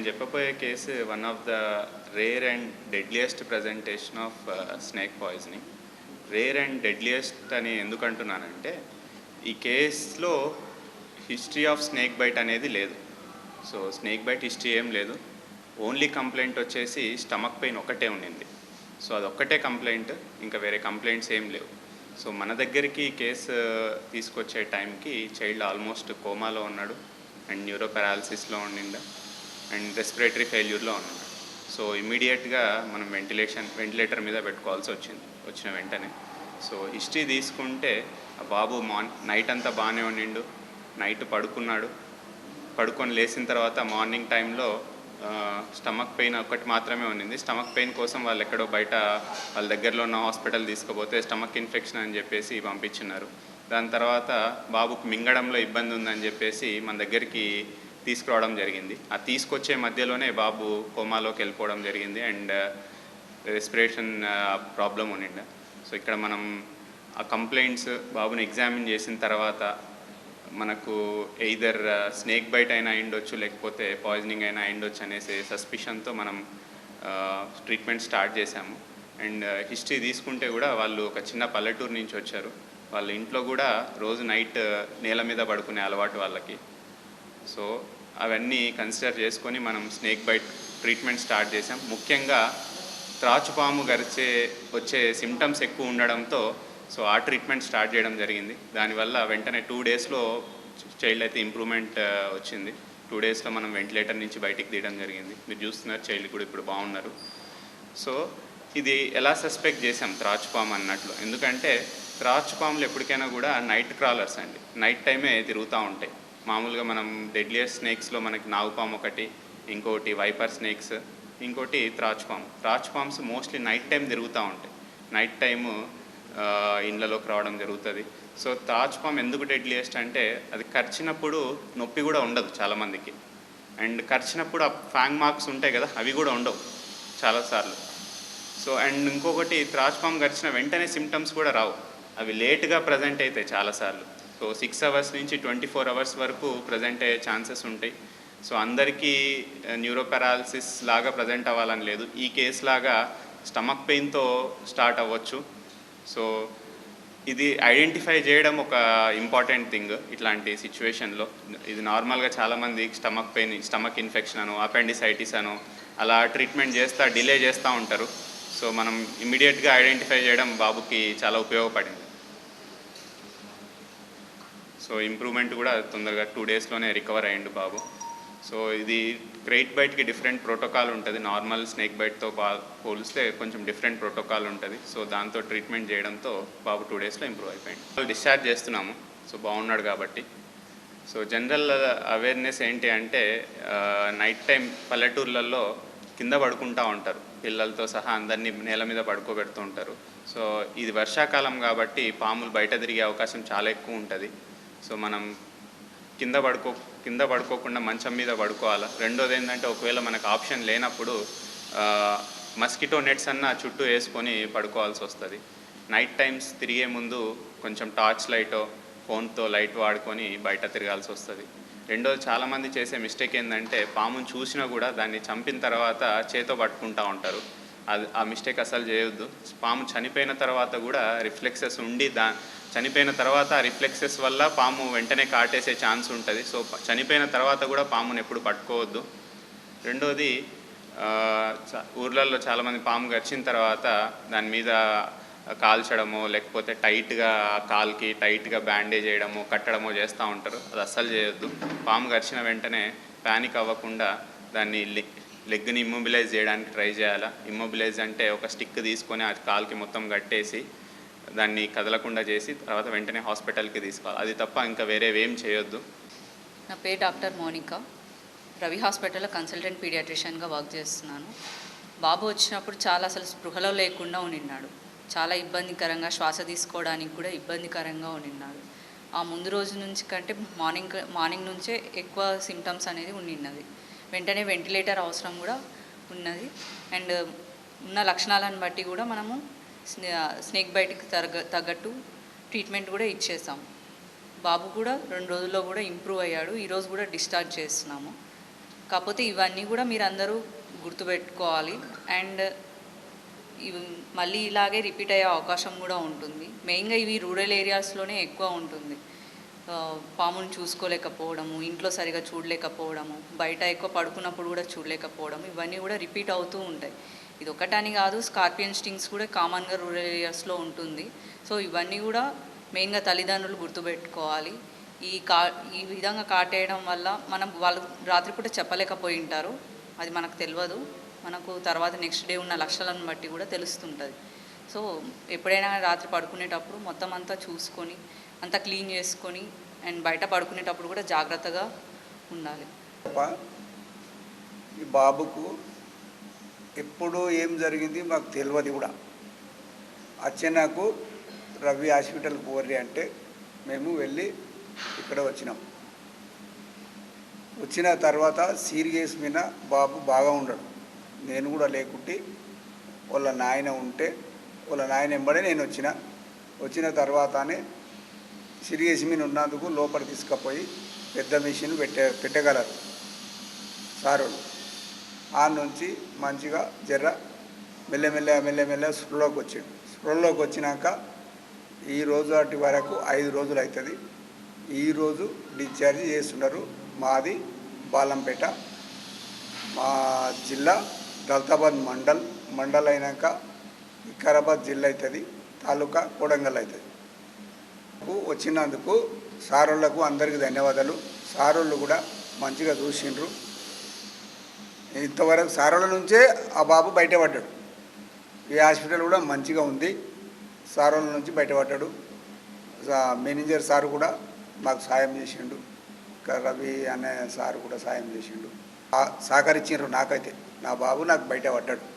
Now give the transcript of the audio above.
నేను చెప్పబోయే case one of the rare and deadliest presentation of snake poisoning rare and deadliest అని ఎందుకంటున్నానంటే ఈ కేసులో హిస్టరీ ఆఫ్ స్నేక్ బైట్ అనేది లేదు. సో స్నేక్ బైట్ హిస్టరీ ఏం లేదు. ఓన్లీ కంప్లైంట్ వచ్చేసి స్టమక్ పెయిన్ ఒకటే ఉండింది. సో అదొక్కటే కంప్లైంట్ ఇంకా వేరే కంప్లైంట్స్ ఏం లేవు. సో మన దగ్గరికి కేసు తీసుకొచ్చే టైంకి చైల్డ్ ఆల్మోస్ట్ కోమాలో ఉన్నాడు. అండ్ న్యూరో పారాలసిస్లో ఉండిండా అండ్ రెస్పిరేటరీ ఫెయిల్యూర్లో ఉన్నాడు సో ఇమీడియట్గా మనం వెంటిలేషన్ వెంటిలేటర్ మీద పెట్టుకోవాల్సి వచ్చింది వచ్చిన వెంటనే. సో హిస్టరీ తీసుకుంటే బాబు మార్న్ నైట్ అంతా బాగానే ఉండిండు. నైట్ పడుకున్నాడు. పడుకొని లేచిన తర్వాత మార్నింగ్ టైంలో స్టమక్ పెయిన్ ఒకటి మాత్రమే ఉన్నింది స్టమక్ పెయిన్ కోసం వాళ్ళు ఎక్కడో బయట వాళ్ళ దగ్గరలో ఉన్న హాస్పిటల్ తీసుకుపోతే స్టమక్ ఇన్ఫెక్షన్ అని చెప్పేసి పంపించినారు. దాని తర్వాత బాబుకు మింగడంలో ఇబ్బంది ఉందని చెప్పేసి మన దగ్గరికి తీసుకురావడం జరిగింది. ఆ తీసుకొచ్చే మధ్యలోనే బాబు కోమాలోకి వెళ్ళిపోవడం జరిగింది అండ్ రెస్పిరేషన్ ప్రాబ్లం ఉండిండ సో ఇక్కడ మనం ఆ కంప్లైంట్స్ బాబుని ఎగ్జామిన్ చేసిన తర్వాత మనకు ఎయిదర్ స్నేక్ బైట్ అయినా అయిండొచ్చు లేకపోతే పాయిజనింగ్ అయినా అయిండొచ్చు అనేసి సస్పిషన్తో మనం ట్రీట్మెంట్ స్టార్ట్ చేశాము. అండ్ హిస్టరీ తీసుకుంటే కూడా వాళ్ళు ఒక చిన్న పల్లెటూరు నుంచి వచ్చారు. వాళ్ళ ఇంట్లో కూడా రోజు నైట్ నేల మీద పడుకునే అలవాటు వాళ్ళకి. సో అవన్నీ కన్సిడర్ చేసుకొని మనం స్నేక్ బైట్ ట్రీట్మెంట్ స్టార్ట్ చేసాం ముఖ్యంగా త్రాచుపాము గరిచే వచ్చే సిమ్టమ్స్ ఎక్కువ ఉండడంతో సో ఆ ట్రీట్మెంట్ స్టార్ట్ చేయడం జరిగింది. దానివల్ల వెంటనే టూ డేస్లో చైల్డ్ అయితే ఇంప్రూవ్మెంట్ వచ్చింది. టూ డేస్లో మనం వెంటిలేటర్ నుంచి బయటికి తీయడం జరిగింది. మీరు చూస్తున్నారు చైల్డ్ కూడా ఇప్పుడు బాగున్నారు. సో ఇది ఎలా సస్పెక్ట్ చేసాం త్రాచుపాము అన్నట్లు? ఎందుకంటే త్రాచుపాములు ఎప్పటికైనా కూడా నైట్ క్రాలర్స్ అండి. నైట్ టైమే తిరుగుతూ ఉంటాయి. మామూలుగా మనం డెడ్లియర్ స్నేక్స్లో మనకి నాగుపాము ఒకటి ఇంకోటి వైపర్ స్నేక్స్ ఇంకోటి త్రాచుపాము త్రాచుపామ్స్ మోస్ట్లీ నైట్ టైం తిరుగుతూ ఉంటాయి. నైట్ టైము ఇండ్లలోకి రావడం జరుగుతుంది. సో తాజ్పామ్ ఎందుకు డెడ్లియెస్ట్ అంటే అది కరిచినప్పుడు నొప్పి కూడా ఉండదు చాలామందికి అండ్ కరిచినప్పుడు ఆ ఫ్యాంగ్ మార్క్స్ ఉంటాయి కదా అవి కూడా ఉండవు చాలాసార్లు సో అండ్ ఇంకొకటి త్రాజ్పామ్ కరిచిన వెంటనే సిమ్టమ్స్ కూడా రావు. అవి లేట్గా ప్రజెంట్ అవుతాయి చాలాసార్లు సో సిక్స్ అవర్స్ నుంచి ట్వంటీ ఫోర్ అవర్స్ వరకు ప్రజెంట్ అయ్యే ఛాన్సెస్ ఉంటాయి. సో అందరికీ eh, న్యూరోపెరాలసిస్ లాగా ప్రజెంట్ అవ్వాలని లేదు. ఈ కేసు లాగా స్టమక్ పెయిన్తో స్టార్ట్ అవ్వచ్చు. సో ఇది ఐడెంటిఫై చేయడం ఒక ఇంపార్టెంట్ థింగ్ ఇట్లాంటి సిచ్యువేషన్లో ఇది నార్మల్గా చాలామంది స్టమక్ పెయిన్ స్టమక్ ఇన్ఫెక్షన్ అను అపెండిసైటిస్ అను అలా ట్రీట్మెంట్ చేస్తా డిలే చేస్తూ ఉంటారు. సో మనం ఇమీడియట్గా ఐడెంటిఫై చేయడం బాబుకి చాలా ఉపయోగపడింది. సో ఇంప్రూవ్మెంట్ కూడా తొందరగా టూ డేస్లోనే రికవర్ అయ్యిండు బాబు. సో ఇది క్రెయిట్ బైట్కి డిఫరెంట్ ప్రోటోకాల్ ఉంటుంది. నార్మల్ స్నేక్ బైట్తో బా పోలిస్తే కొంచెం డిఫరెంట్ ప్రోటోకాల్ ఉంటుంది. సో దాంతో ట్రీట్మెంట్ చేయడంతో బాబు టూ డేస్లో ఇంప్రూవ్ అయిపోయింది డిశ్చార్జ్ చేస్తున్నాము. సో బాగున్నాడు కాబట్టి. సో జనరల్ అవేర్నెస్ ఏంటి అంటే నైట్ టైం పల్లెటూర్లలో కింద పడుకుంటూ ఉంటారు. పిల్లలతో సహా అందరినీ నేల మీద పడుకోబెడుతూ ఉంటారు. సో ఇది వర్షాకాలం కాబట్టి పాములు బయట తిరిగే అవకాశం చాలా ఎక్కువ ఉంటుంది. సో మనం కింద పడుకో కింద పడుకోకుండా మంచం మీద పడుకోవాలి? రెండోది ఏంటంటే ఒకవేళ మనకు ఆప్షన్ లేనప్పుడు మస్కిటో నెట్స్ అన్న చుట్టూ వేసుకొని పడుకోవాల్సి వస్తుంది. నైట్ టైమ్స్ తిరిగే ముందు కొంచెం టార్చ్ లైటో ఫోన్తో లైట్ వాడుకొని బయట తిరగాల్సి వస్తుంది. రెండోది చాలామంది చేసే మిస్టేక్ ఏంటంటే పాముని చూసినా కూడా దాన్ని చంపిన తర్వాత చేతో పట్టుకుంటూ ఉంటారు. అది ఆ మిస్టేక్ అసలు చేయొద్దు. పాము చనిపోయిన తర్వాత కూడా రిఫ్లెక్సెస్ ఉండి దా చనిపోయిన తర్వాత ఆ రిఫ్లెక్సెస్ వల్ల పాము వెంటనే కాటేసే ఛాన్స్ ఉంటుంది. సో చనిపోయిన తర్వాత కూడా పాముని ఎప్పుడు పట్టుకోవద్దు. రెండోది ఊర్లలో చాలామంది పాము గడిచిన తర్వాత దాని మీద కాల్చడమో లేకపోతే టైట్గా కాల్కి టైట్గా బ్యాండేజ్ చేయడము కట్టడమో చేస్తూ ఉంటారు. అది అస్సలు చేయొద్దు. పాము గరిచిన వెంటనే ప్యానిక్ అవ్వకుండా దాన్ని లెగ్ లెగ్ని ఇమ్మొబిలైజ్ చేయడానికి ట్రై చేయాలా? ఇమ్మొబిలైజ్ అంటే ఒక స్టిక్ తీసుకొని అది కాల్కి మొత్తం కట్టేసి దాన్ని కదలకుండా చేసి తర్వాత వెంటనే హాస్పిటల్కి తీసుకోవాలి. అది తప్ప ఇంకా వేరేవేం చేయొద్దు. నా పేరు డాక్టర్ మోనిక. రవి హాస్పిటల్లో కన్సల్టెంట్ పీడియాట్రిషియన్గా వర్క్ చేస్తున్నాను. బాబు వచ్చినప్పుడు చాలా అసలు స్పృహలో లేకుండా ఉండిన్నాడు చాలా ఇబ్బందికరంగా శ్వాస తీసుకోవడానికి కూడా ఇబ్బందికరంగా ఉండిన్నాడు ఆ ముందు రోజు నుంచి కంటే మార్నింగ్ మార్నింగ్ నుంచే ఎక్కువ సిమ్టమ్స్ అనేది ఉండిన్నది వెంటనే వెంటిలేటర్ అవసరం కూడా ఉన్నది. అండ్ ఉన్న లక్షణాలను బట్టి కూడా మనము స్నేక్ బైట్కి తరగ తగ్గట్టు ట్రీట్మెంట్ కూడా ఇచ్చేసాం. బాబు కూడా రెండు రోజుల్లో కూడా ఇంప్రూవ్ అయ్యాడు. ఈరోజు కూడా డిశ్చార్జ్ చేస్తున్నాము. కాకపోతే ఇవన్నీ కూడా మీరు అందరూ గుర్తుపెట్టుకోవాలి. అండ్ ఇవి మళ్ళీ ఇలాగే రిపీట్ అయ్యే అవకాశం కూడా ఉంటుంది. మెయిన్గా ఇవి రూరల్ ఏరియాస్లోనే ఎక్కువ ఉంటుంది. పామును చూసుకోలేకపోవడము ఇంట్లో సరిగా చూడలేకపోవడము బయట ఎక్కువ పడుకున్నప్పుడు కూడా చూడలేకపోవడం ఇవన్నీ కూడా రిపీట్ అవుతూ ఉంటాయి. ఇది ఒకటని కాదు స్కార్పియన్ స్టింగ్స్ కూడా కామన్గా రూరల్ ఏరియాస్లో ఉంటుంది. సో ఇవన్నీ కూడా మెయిన్గా తల్లిదండ్రులు గుర్తుపెట్టుకోవాలి. ఈ కా ఈ విధంగా కాటేయడం వల్ల మనం వాళ్ళు రాత్రిపూట చెప్పలేకపోయి ఉంటారు అది మనకు తెలియదు. మనకు తర్వాత నెక్స్ట్ డే ఉన్న లక్షలను బట్టి కూడా తెలుస్తుంటుంది. సో ఎప్పుడైనా రాత్రి పడుకునేటప్పుడు మొత్తం అంతా చూసుకొని అంతా క్లీన్ చేసుకొని అండ్ బయట పడుకునేటప్పుడు కూడా జాగ్రత్తగా ఉండాలి. ఈ బాబుకు ఎప్పుడు ఏం జరిగింది మాకు తెలియదు కూడా. వచ్చే నాకు రవి హాస్పిటల్కి పోర్రి అంటే మేము వెళ్ళి ఇక్కడ వచ్చినాం. వచ్చిన తర్వాత సీరియస్ మీద బాబు బాగా ఉండడు. నేను కూడా లేకుంటే వాళ్ళ నాయన ఉంటే వాళ్ళ నాయన ఎంబడే నేను వచ్చిన. వచ్చిన తర్వాతనే సీరియస్ మీద ఉన్నందుకు లోపల తీసుకుపోయి పెద్ద మిషన్ పెట్టే పెట్టగలరు సారులు ఆ నుంచి మంచిగా జర్ర మెల్లమెల్ల మెల్లమెల్ల స్పృహలోకి వచ్చిండు స్పృహలోకి వచ్చినాక ఈ రోజు అటు వరకు ఐదు రోజులు అవుతుంది ఈరోజు డిశ్చార్జ్ చేస్తున్నారు మాది బాలంపేట మా జిల్లా దల్తాబాద్ మండల్. మండల్ అయినాక వికారాబాద్ జిల్లా అవుతుంది తాలూకా కొడంగల్ అవుతుంది కు వచ్చినందుకు సారోళ్ళకు అందరికీ ధన్యవాదాలు. సారోళ్ళు కూడా మంచిగా చూసిండ్రు. ఇంతవరకు సారోళ్ళ నుంచే ఆ బాబు బయటపడ్డాడు. ఈ హాస్పిటల్ కూడా మంచిగా ఉంది. సారోళ్ళ నుంచి బయటపడ్డాడు. మేనేజర్ సార్ కూడా మాకు సాయం చేసిండు. రవి అనే సార్ కూడా సాయం చేసిండు. ఆ- నాకైతే. నా బాబు నాకు బయటపడ్డాడు.